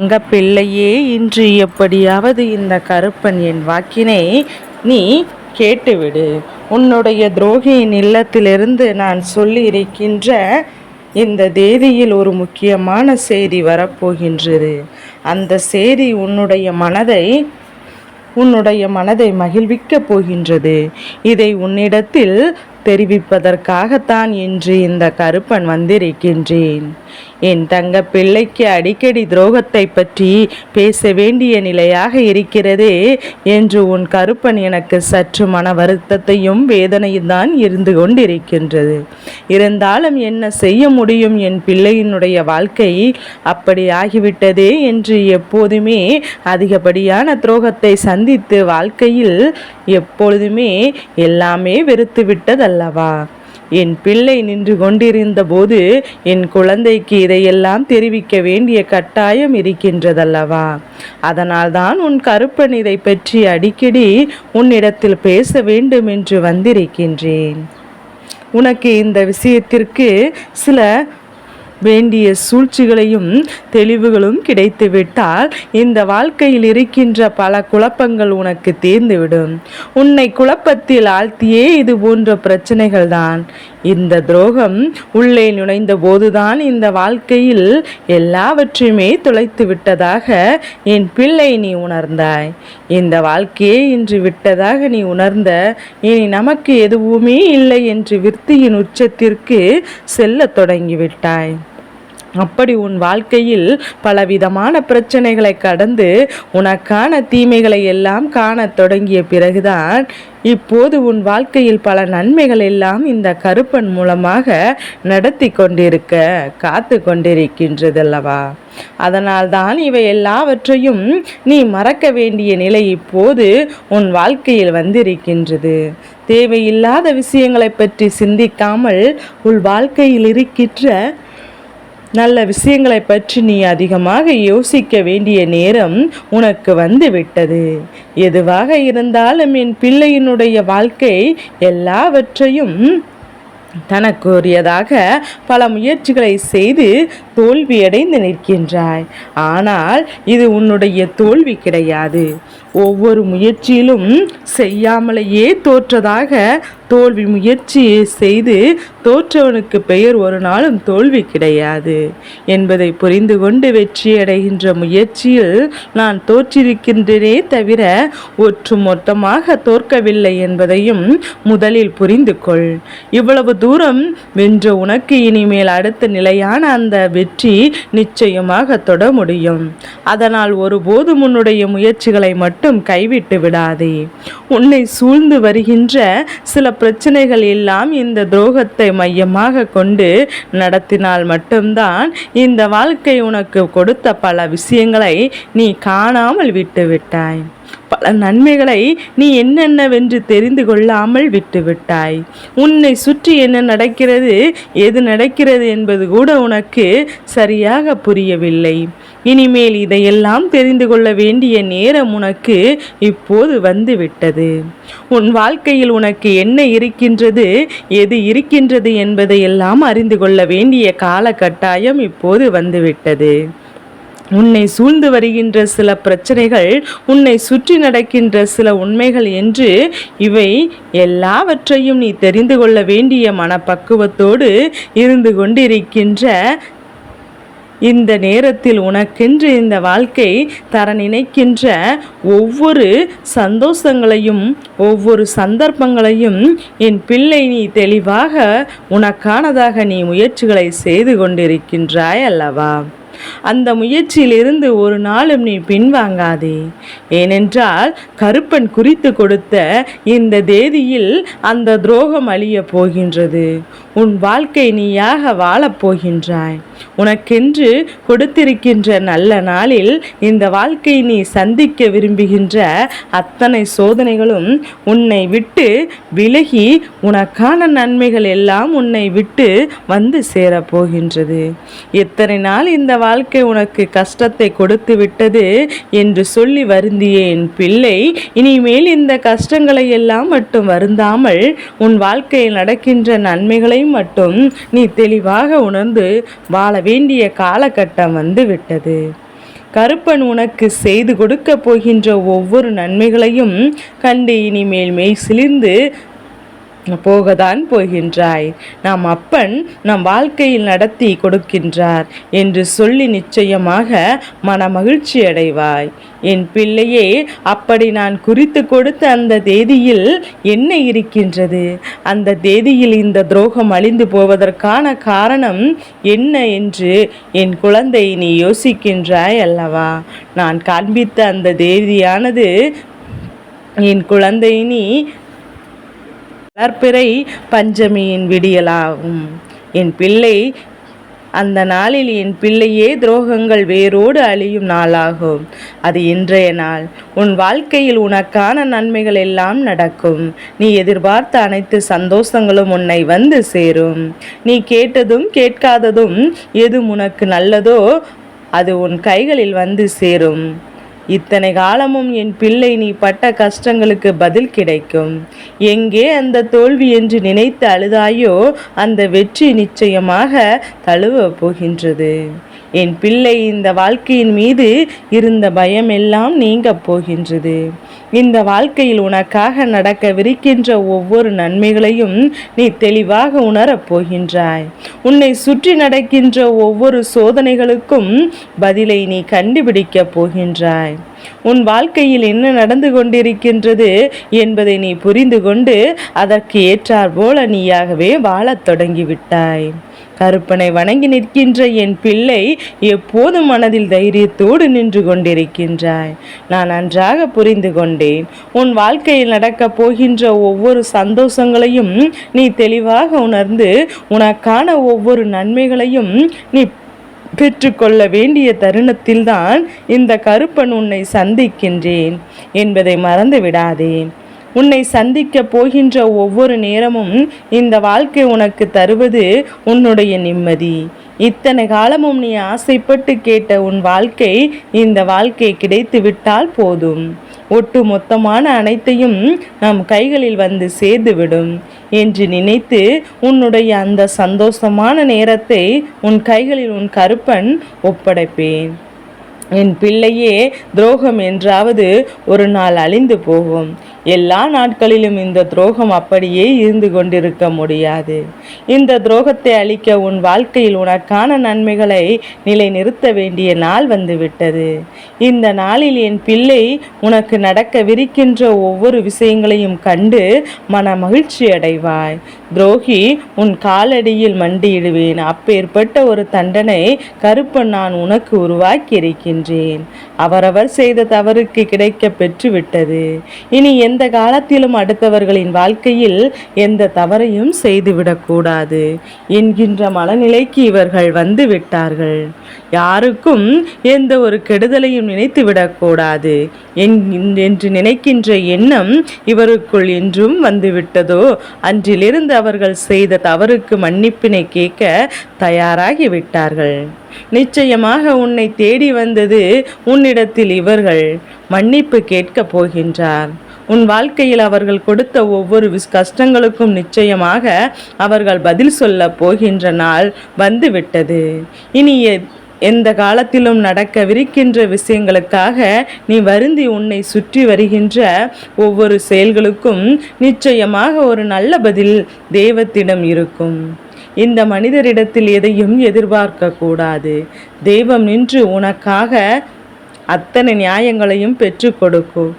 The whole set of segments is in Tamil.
தங்க பிள்ளையே இன்று எப்படியாவது இந்த கருப்பன் என் வாக்கினை நீ கேட்டுவிடு. உன்னுடைய துரோகியின் இல்லத்திலிருந்து நான் சொல்லியிருக்கின்ற இந்த தேதியில் ஒரு முக்கியமான செய்தி வரப்போகின்றது. அந்த செய்தி உன்னுடைய மனதை உன்னுடைய மனதை மகிழ்விக்கப் போகின்றது. இதை உன்னிடத்தில் தெரிவிப்பதற்காகத்தான் இன்று இந்த கருப்பன் வந்திருக்கின்றேன். என் தங்க பிள்ளைக்கு அடிக்கடி துரோகத்தை பற்றி பேச வேண்டிய நிலையாக இருக்கிறதே என்று உன் கருப்பன் எனக்கு சற்று மன வருத்தத்தையும் வேதனையும் தான் இருந்து கொண்டிருக்கின்றது. இருந்தாலும் என்ன செய்ய முடியும் என் பிள்ளையினுடைய வாழ்க்கை அப்படி ஆகிவிட்டதே என்று எப்போதுமே அதிகப்படியான துரோகத்தை சந்தித்து வாழ்க்கையில் எப்பொழுதுமே எல்லாமே வெறுத்து அல்லவா? என் பிள்ளை நின்று கொண்டிருந்த போது என் குழந்தைக்கு இதையெல்லாம் தெரிவிக்க வேண்டிய கட்டாயம் இருக்கின்றதல்லவா? அதனால்தான் உன் கருப்பன் இதை பற்றி அடிக்கடி உன்னிடத்தில் பேச வேண்டும் என்று வந்திருக்கின்றேன். உனக்கு இந்த விஷயத்திற்கு சில வேண்டிய சூழ்ச்சிகளையும் தெளிவுகளும் கிடைத்துவிட்டால் இந்த வாழ்க்கையில் இருக்கின்ற பல குழப்பங்கள் உனக்கு தீர்ந்துவிடும். உன்னை குழப்பத்தில் ஆழ்த்தியே இது போன்ற பிரச்சனைகள் தான் இந்த துரோகம் உள்ளே நுழைந்த போதுதான் இந்த வாழ்க்கையில் எல்லாவற்றையுமே தொலைத்து விட்டதாக என் பிள்ளை நீ உணர்ந்தாய். இந்த வாழ்க்கையே இன்று விட்டதாக நீ உணர்ந்த இனி நமக்கு எதுவுமே இல்லை என்று விருத்தியின் உச்சத்திற்கு செல்லத் தொடங்கிவிட்டாய். அப்படி உன் வாழ்க்கையில் பலவிதமான பிரச்சனைகளை கடந்து உனக்கான தீமைகளை எல்லாம் காணத் தொடங்கிய பிறகுதான் இப்போது உன் வாழ்க்கையில் பல நன்மைகள் எல்லாம் இந்த கருப்பன் மூலமாக நடத்தி கொண்டிருக்க காத்து கொண்டிருக்கின்றதல்லவா? அதனால்தான் இவை எல்லாவற்றையும் நீ மறக்க வேண்டிய நிலை இப்போது உன் வாழ்க்கையில் வந்திருக்கின்றது. தேவையில்லாத விஷயங்களை பற்றி சிந்திக்காமல் உன் வாழ்க்கையில் இருக்கின்ற நல்ல விஷயங்களை பற்றி நீ அதிகமாக யோசிக்க வேண்டிய நேரம் உனக்கு வந்து விட்டது எதுவாக இருந்தாலும் என் பிள்ளையினுடைய வாழ்க்கை எல்லாவற்றையும் தனக்குரியதாக பல முயற்சிகளை செய்து தோல்வியடைந்து நிற்கின்றாய். ஆனால் இது உன்னுடைய தோல்வி கிடையாது. ஒவ்வொரு முயற்சியிலும் செய்யாமலேயே தோற்றதாக தோல்வி முயற்சியை செய்து தோற்றவனுக்கு பெயர் ஒரு நாளும் தோல்வி கிடையாது. என்பதை புரிந்து கொண்டு வெற்றியடைகின்ற முயற்சியில் நான் தோற்றிருக்கின்றனே தவிர ஒற்று மொத்தமாக தோற்கவில்லை என்பதையும் முதலில் புரிந்து கொள். இவ்வளவு தூரம் வென்ற உனக்கு இனிமேல் அடுத்த நிலையான அந்த வெற்றி நிச்சயமாக தொட முடியும். அதனால் ஒருபோதும் உன்னுடைய முயற்சிகளை மட்டும் கைவிட்டு விடாதே. உன்னை சூழ்ந்து வருகின்ற சில பிரச்சனைகள் எல்லாம் இந்த துரோகத்தை மையமாக கொண்டு நடத்தினால் மட்டும்தான் இந்த வாழ்க்கை உனக்கு கொடுத்த பல விஷயங்களை நீ காணாமல் விட்டுவிட்டாய். பல நன்மைகளை நீ என்னென்னவென்று தெரிந்து கொள்ளாமல் விட்டுவிட்டாய். உன்னை சுற்றி என்ன நடக்கிறது எது நடக்கிறது என்பது கூட உனக்கு சரியாக புரியவில்லை. இனிமேல் இதையெல்லாம் தெரிந்து கொள்ள வேண்டிய நேரம் உனக்கு இப்போது வந்து விட்டது உன் வாழ்க்கையில் உனக்கு என்ன இருக்கின்றது எது இருக்கின்றது என்பதையெல்லாம் அறிந்து கொள்ள வேண்டிய காலகட்டாயம் இப்போது வந்துவிட்டது. உன்னை சூழ்ந்து வருகின்ற சில பிரச்சனைகள் உன்னை சுற்றி நடக்கின்ற சில உண்மைகள் என்று இவை எல்லாவற்றையும் நீ தெரிந்து கொள்ள வேண்டிய மனப்பக்குவத்தோடு இருந்து கொண்டிருக்கின்ற இந்த நேரத்தில் உனக்கென்று இந்த வாழ்க்கை தர நினைக்கின்ற ஒவ்வொரு சந்தோஷங்களையும் ஒவ்வொரு சந்தர்ப்பங்களையும் என் பிள்ளை நீ தெளிவாக உனக்கானதாக நீ முயற்சிகளை செய்து கொண்டிருக்கின்றாய் அல்லவா? அந்த முயற்சியிலிருந்து ஒரு நாளும் நீ பின்வாங்காதே. ஏனென்றால் கருப்பன் குறித்து கொடுத்த இந்த தேதியில் அந்த துரோகம் அழிய போகின்றது. உன் வாழ்க்கை நீயாக வாழப் போகின்றாய். உனக்கென்று கொடுத்திருக்கின்ற நல்ல நாளில் இந்த வாழ்க்கை நீ சந்திக்க விரும்புகின்ற அத்தனை சோதனைகளும் உன்னை விட்டு விலகி உனக்கான நன்மைகள் எல்லாம் உன்னை விட்டு வந்து சேரப்போகின்றது. எத்தனை நாள் இந்த வாழ்க்கை உனக்கு கஷ்டத்தை கொடுத்து விட்டது என்று சொல்லி வருந்திய என் பிள்ளை. இனிமேல் இந்த கஷ்டங்களை எல்லாம் மட்டும் வருந்தாமல் உன் வாழ்க்கையில் நடக்கின்ற நன்மைகளையும் மட்டும் நீ தெளிவாக உணர்ந்து வாழ வேண்டிய காலகட்டம் வந்து விட்டது. கருப்பன் உனக்கு செய்து கொடுக்க போகின்ற ஒவ்வொரு நன்மைகளையும் கண்டு இனிமேல் மெய் சிலிர்ந்து போகத்தான் போகின்றாய். நம் அப்பன் நம் வாழ்க்கையில் நடத்தி கொடுக்கின்றார் என்று சொல்லி நிச்சயமாக மன மகிழ்ச்சி அடைவாய். என் பிள்ளையே அப்படி நான் குறித்து கொடுத்த அந்த தேதியில் என்ன இருக்கின்றது? அந்த தேதியில் இந்த துரோகம் அழிந்து போவதற்கான காரணம் என்ன என்று என் குழந்தை நீ யோசிக்கின்றாய் அல்லவா? நான் காண்பித்த அந்த தேதியானது என் குழந்தை நீ வளர்ப்பிறை பஞ்சமியின் விடியலாகும். என் பிள்ளை அந்த நாளில் என் பிள்ளையே துரோகங்கள் வேரோடு அழியும் நாளாகும். அது இன்றைய நாள். உன் வாழ்க்கையில் உனக்கான நன்மைகள் எல்லாம் நடக்கும். நீ எதிர்பார்த்த அனைத்து சந்தோஷங்களும் உன்னை வந்து சேரும். நீ கேட்டதும் கேட்காததும் எது உனக்கு நல்லதோ அது உன் கைகளில் வந்து சேரும். இத்தனை காலமும் என் பிள்ளை நீ பட்ட கஷ்டங்களுக்கு பதில் கிடைக்கும். எங்கே அந்த தோல்வி என்று நினைத்து அழுதாயோ அந்த வெற்றி நிச்சயமாக தழுவ போகின்றது. என் பிள்ளை இந்த வாழ்க்கையின் மீது இருந்த பயம் எல்லாம் நீங்க போகின்றது. இந்த வாழ்க்கையில் உனக்காக நடக்கவிருக்கின்ற ஒவ்வொரு நன்மைகளையும் நீ தெளிவாக உணரப் போகின்றாய். உன்னை சுற்றி நடக்கின்ற ஒவ்வொரு சோதனைகளுக்கும் பதிலை நீ கண்டுபிடிக்கப் போகின்றாய். உன் வாழ்க்கையில் என்ன நடந்து கொண்டிருக்கின்றது என்பதை நீ புரிந்து கொண்டு அதற்கு ஏற்றார் போல நீயாகவே வாழத் தொடங்கிவிட்டாய். கருப்பனை வணங்கி நிற்கின்ற என் பிள்ளை எப்போதும் மனதில் தைரியத்தோடு நின்று கொண்டிருக்கின்றாய். நான் நன்றாக புரிந்து கொண்டேன். உன் வாழ்க்கையில் நடக்கப் போகின்ற ஒவ்வொரு சந்தோஷங்களையும் நீ தெளிவாக உணர்ந்து உனக்கான ஒவ்வொரு நன்மைகளையும் நீ பெற்றுக்கொள்ள வேண்டிய தருணத்தில்தான் இந்த கருப்பன் உன்னை சந்திக்கின்றேன் என்பதை மறந்து விடாதேன் உன்னை சந்திக்க போகின்ற ஒவ்வொரு நேரமும் இந்த வாழ்க்கை உனக்கு தருவது உன்னுடைய நிம்மதி. இத்தனை காலமும் நீ ஆசைப்பட்டு கேட்ட உன் வாழ்க்கை இந்த வாழ்க்கை கிடைத்து விட்டால் போதும். ஒட்டு மொத்தமான அனைத்தையும் நம் கைகளில் வந்து சேர்ந்துவிடும் என்று நினைத்து உன்னுடைய அந்த சந்தோஷமான நேரத்தை உன் கைகளில் உன் கருப்பன் ஒப்படைப்பேன். என் பிள்ளையே துரோகம் என்றாவது ஒரு நாள் அழிந்து போகும். எல்லா நாட்களிலும் இந்த துரோகம் அப்படியே இருந்து கொண்டிருக்க முடியாது. இந்த துரோகத்தை அழிக்க உன் வாழ்க்கையில் உனக்கான நன்மைகளை நிலைநிறுத்த வேண்டிய நாள் வந்துவிட்டது. இந்த நாளில் என் பிள்ளை உனக்கு நடக்க விரிக்கின்ற ஒவ்வொரு விஷயங்களையும் கண்டு மன மகிழ்ச்சி அடைவாய். துரோகி உன் காலடியில் மண்டியிடுவேன். அப்பேற்பட்ட ஒரு தண்டனை கருப்பன் நான் உனக்கு உருவாக்கி இருக்கின்றேன் அவரவர் செய்த தவறுக்கு கிடைக்க பெற்றுவிட்டது. இனி எந்த காலத்திலும் அடுத்தவர்களின் வாழ்க்கையில் எந்த தவறையும் செய்துவிடக்கூடாது. என்கின்ற மனநிலைக்கு இவர்கள் வந்து விட்டார்கள் யாருக்கும் எந்த ஒரு கெடுதலையும் நினைத்து விடக்கூடாது என்று நினைக்கின்ற எண்ணம் இவருக்குள் என்றும் வந்துவிட்டதோ? அன்றிலிருந்து அவர்கள் செய்த தவறுக்கு மன்னிப்பினை கேட்க தயாராகி விட்டார்கள் நிச்சயமாக உன்னை தேடி வந்தது உன்னிடத்தில் இவர்கள். மன்னிப்பு கேட்கப் போகின்றார். உன் வாழ்க்கையில் அவர்கள் கொடுத்த ஒவ்வொரு கஷ்டங்களுக்கும் நிச்சயமாக அவர்கள் பதில் சொல்ல போகின்ற நாள் வந்துவிட்டது. இனி எந்த காலத்திலும் நடக்கவிருக்கின்ற விஷயங்களுக்காக நீ வருந்தி உன்னை சுற்றி வருகின்ற ஒவ்வொரு செயல்களுக்கும் நிச்சயமாக ஒரு நல்ல பதில் தெய்வத்திடம் இருக்கும். இந்த மனிதரிடத்தில் எதையும் எதிர்பார்க்க கூடாது. தெய்வம் நின்று உனக்காக அத்தனை நியாயங்களையும் பெற்றுக் கொடுக்கும்.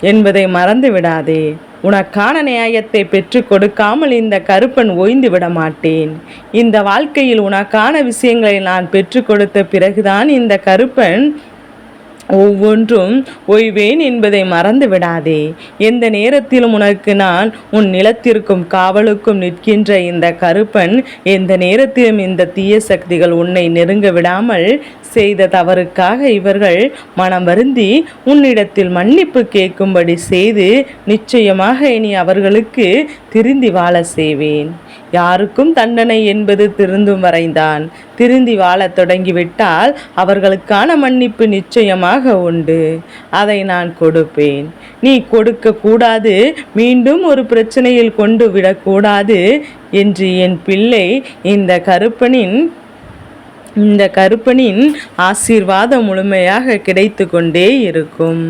என்பதை மறந்து விடாதே. உனக்கான நியாயத்தை பெற்று கொடுக்காமல் இந்த கருப்பன் ஓய்ந்து விட மாட்டேன். இந்த வாழ்க்கையில் உனக்கான விஷயங்களை நான் பெற்று கொடுத்த பிறகுதான் இந்த கருப்பன் ஒவ்வொன்றும் ஓய்வேன் என்பதை மறந்து விடாதே எந்த நேரத்திலும் உனக்கு நான் உன் நிலத்திற்கும் காவலுக்கும் நிற்கின்ற இந்த கருப்பன் எந்த நேரத்திலும் இந்த தீய சக்திகள் உன்னை நெருங்க விடாமல் செய்த தவறுக்காக இவர்கள் மனம் வருந்தி உன்னிடத்தில் மன்னிப்பு கேட்கும்படி செய்து நிச்சயமாக இனி அவர்களுக்கு திருந்தி வாழ செய்வேன். யாருக்கும் தண்டனை என்பது திருந்தும் வரைந்தான். திருந்தி வாழத் தொடங்கிவிட்டால் அவர்களுக்கான மன்னிப்பு நிச்சயமாக உண்டு. அதை நான் கொடுப்பேன். நீ கொடுக்க கூடாது. மீண்டும் ஒரு பிரச்சனையில் கொண்டு விடக்கூடாது என்று என் பிள்ளை இந்த கருப்பனின் இந்த கருப்பனின் ஆசீர்வாதம் முழுமையாக கிடைத்து கொண்டே இருக்கும்.